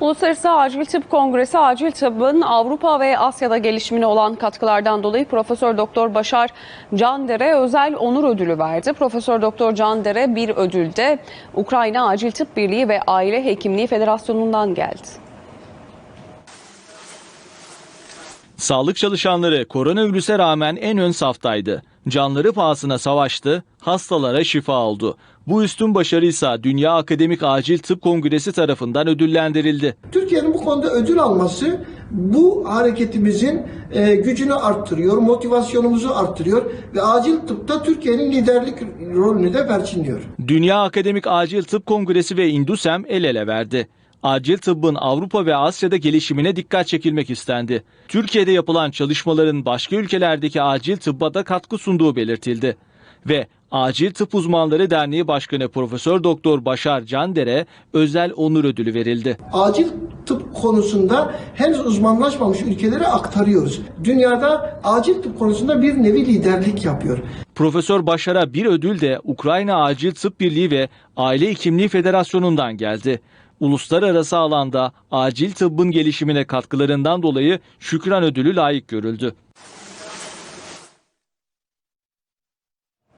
Uluslararası Acil Tıp Kongresi acil tıbbın Avrupa ve Asya'da gelişimine olan katkılardan dolayı Profesör Doktor Başar Candere özel onur ödülü verdi. Profesör Doktor Candere bir ödül de Ukrayna Acil Tıp Birliği ve Aile Hekimliği Federasyonu'ndan geldi. Sağlık çalışanları koronavirüse rağmen en ön saftaydı. Canları pahasına savaştı, hastalara şifa oldu. Bu üstün başarıysa Dünya Akademik Acil Tıp Kongresi tarafından ödüllendirildi. Türkiye'nin bu konuda ödül alması bu hareketimizin e, gücünü arttırıyor, motivasyonumuzu arttırıyor ve acil tıpta Türkiye'nin liderlik rolünü de perçinliyor. Dünya Akademik Acil Tıp Kongresi ve Indusem el ele verdi. Acil tıbbın Avrupa ve Asya'da gelişimine dikkat çekilmek istendi. Türkiye'de yapılan çalışmaların başka ülkelerdeki acil tıbba da katkı sunduğu belirtildi. Ve Acil Tıp Uzmanları Derneği Başkanı Profesör Doktor Başar Candere özel onur ödülü verildi. Acil tıp konusunda henüz uzmanlaşmamış ülkelere aktarıyoruz. Dünyada acil tıp konusunda bir nevi liderlik yapıyor. Profesör Başar'a bir ödül de Ukrayna Acil Tıp Birliği ve Aile Hekimliği Federasyonu'ndan geldi. Uluslararası alanda acil tıbbın gelişimine katkılarından dolayı Şükran Ödülü layık görüldü.